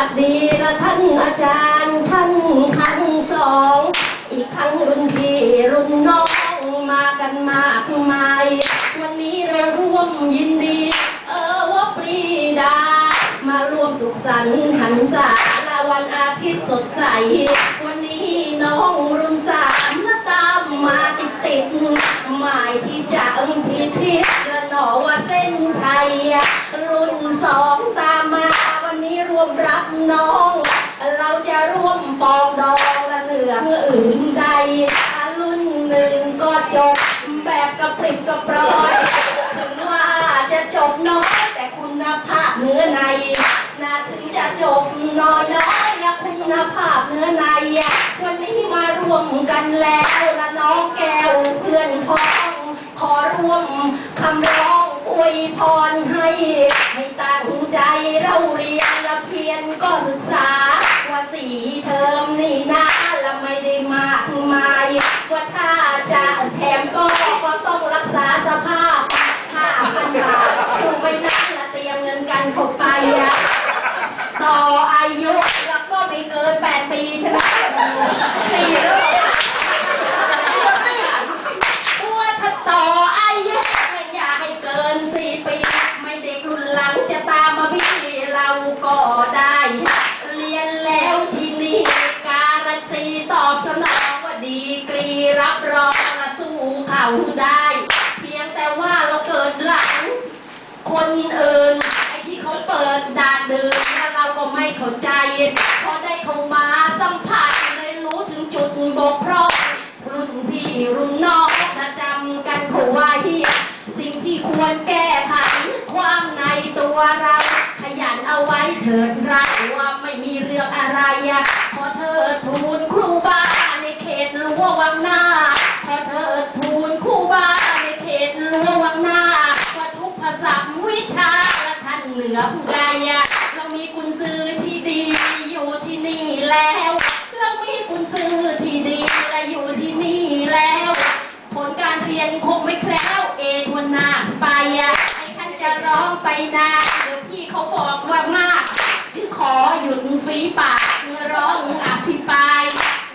วัสดีนะท่านอาจารย์ท่านครั้งสอง อีกครั้งรุ่นพี่รุ่นน้องมากันมากมาย วันนี้เราร่วมยินดี เออว่าปรีดา มาร่วมสุขสันต์หันษาละวันอาทิตย์สดใส วันนี้น้องรุ่นสามนะตามมาติดติดหมายที่จะพิทิศและหนอว่าเส้นชัยรุ่นสองตามมา วันนี้ร น้อง เราจะร่วมปองดองและเหนืออื่นใดรุ่นหนึ่งก็จบแบบกระปริบกระปรอย ถึงว่าจะจบน้อยแต่คุณภาพเนื้อในนะถึงจะจบน้อยน้อยนะคุณภาพเนื้อใน วันนี้มารวมกันแล้วละน้องแก้วเพื่อนพ้อง ขอร่วมคำร้องอวยพรให้ ให้ตั้งใจเราเรียนและเพียรก็ศึกษา ว่าสี่เทอมนี่นะและไม่ได้มากมาย ว่าถ้าจะแถมก็ก็ต้องรักษาสภาพห้าพันบาทชูไปนั้นละเตรียมเงินกันเข้าไปอะ ต่ออายุแล้วก็ไม่เกินแปดปีใช่ไหมสี่แล้วเหรอว่าถ้าต่ออายุระยะให้เกินสี่ปี ไม่เด็กรุ่นหลังจะตามมาพี่เราก็ได้ เรียนแล้วที่นี่การันตีตอบสนองว่าดีกรีรับรองมาสู้เขาได้ เพียงแต่ว่าเราเกิดหลัง คนอื่นไอ้ที่เขาเปิดด่านเดินแล้ว เข้าใจ พอได้เข้ามาสัมผัสเลยรู้ถึงจุดบกพร่องรุ่นพี่รุ่นน้องถ้าจำกันเขาไว้สิ่งที่ควรแก้ไขความในตัวเรา ขยันเอาไว้เถิดเราว่าไม่มีเรื่องอะไรขอเธอทูลครูบาในเขตรั้ววังหน้าขอเธอทูลครูบาในเขตรั้ววังหน้าว่าทุกภาษาวิชาและท่านเหนือผู้ใดอะเรามีกุญซือที่ แล้วเรามีกุญซื้อที่ดีและอยู่ที่นี่แล้ว ผลการเรียนคงไม่แคล้วเอทวนหน้าไปอะไอ้ท่านจะร้องไปนานเดี๋ยวพี่เขาบอกว่ามาก จึงขอหยุดฝีปากร้องอภิปราย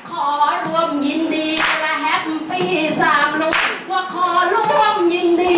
ขอร่วมยินดีและแฮปปี้สามลุกว่าขอร่วมยินดี